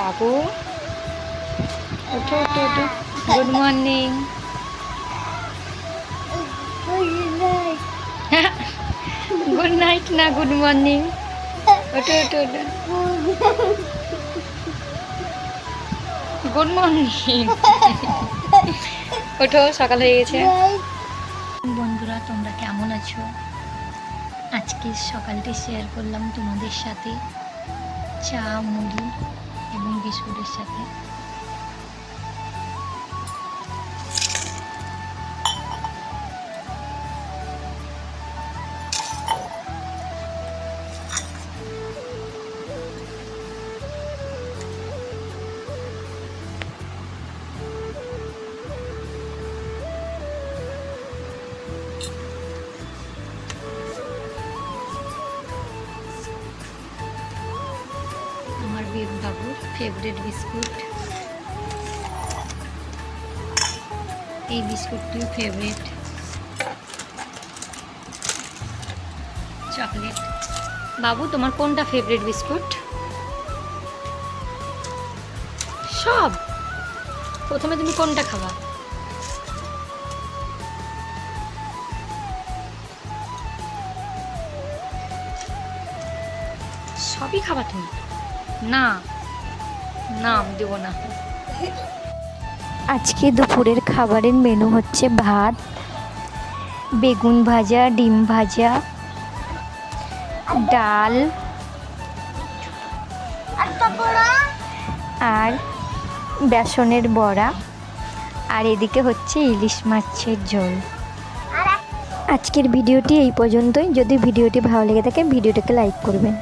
বাবু। ওঠো ওঠো ওঠো। গুড মর্নিং গুড নাইট না গুড মর্নিং ওঠো ওঠো ওঠো। গুড মর্নিং ওঠো, সকাল হয়ে গেছে। বন্ধুরা, তোমরা কেমন আছো? আজকে সকালটি শেয়ার করলাম তোমাদের সাথে। চা, মুড়ি। বিস্কুটের সাথে। আমার বেব বাবুর ফেভারিট বিস্কুট এই বিস্কুটটিও ফেভারিট চকলেট বাবু, তোমার কোনটা ফেভারিট বিস্কুট সব। প্রথমে তুমি কোনটা খাবা? সবই খাবা তুমি? না। না, আমি দেবো না। আজকে দুপুরের খাবারের মেনু হচ্ছে ভাত, বেগুন ভাজা, ডিম ভাজা, ডাল আর বেসনের বড়া। আর এদিকে হচ্ছে ইলিশ মাছের ঝোল। আজকের ভিডিওটি এই পর্যন্তই। যদি ভিডিওটি ভালো লেগে থাকে, ভিডিওটাকে লাইক করবেন।